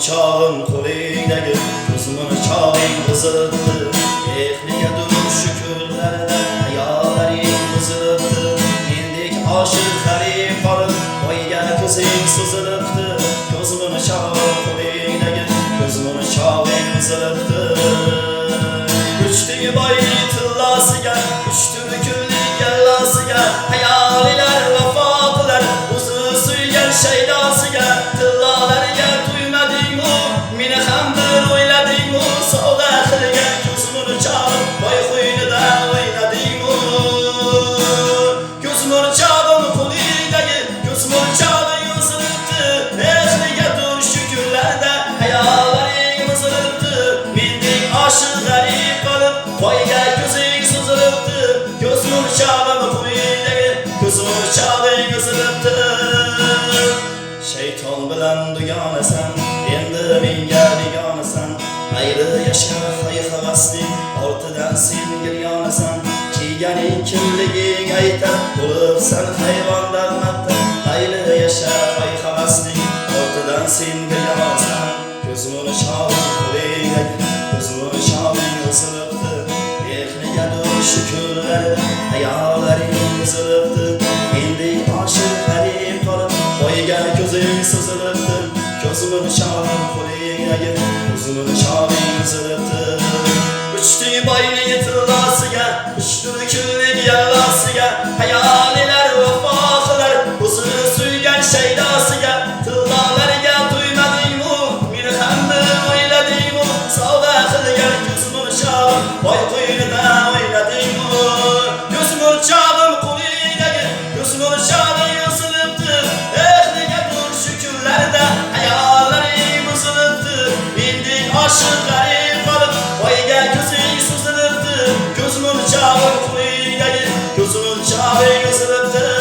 çağın kolidagi Ko'zimni chog'ing buzilibdi Ehliga dur shukurlarda Hayolaring buzilibdi Mendek oshiq g'arib qolib Oyga ko'zing suzilibdi Ko'zimni chog'ing kolidagi Ko'zimni chog'ing buzilibdi Uchdi boyni tillasiga Shayton bilan dugonasan Endi menga begonasan Mayli yasha hay havaslik Ortidan sen giryonasan Kiyganing kimliging aytar Bo'libsan hayvondan mattar Mayli yasha hay havaslik Ortidan sen giryonasan Ko'zimni chog'ing qo'lingdagi Ko'zimni chog'ing o'silibdi Mehriga dur shukurlar Hayolaring buzilibdi Ko'zimni chog'ing qo'lingdagi Ko'zimni chog'ing buzilibdi Uchdi boyning tillosiga Mendek oshiq g'arib qolib Boyga ko'zing suzilibdi Ko'zimni chog'im qo'lidagi Ko'zimni chog'ing yosilibdi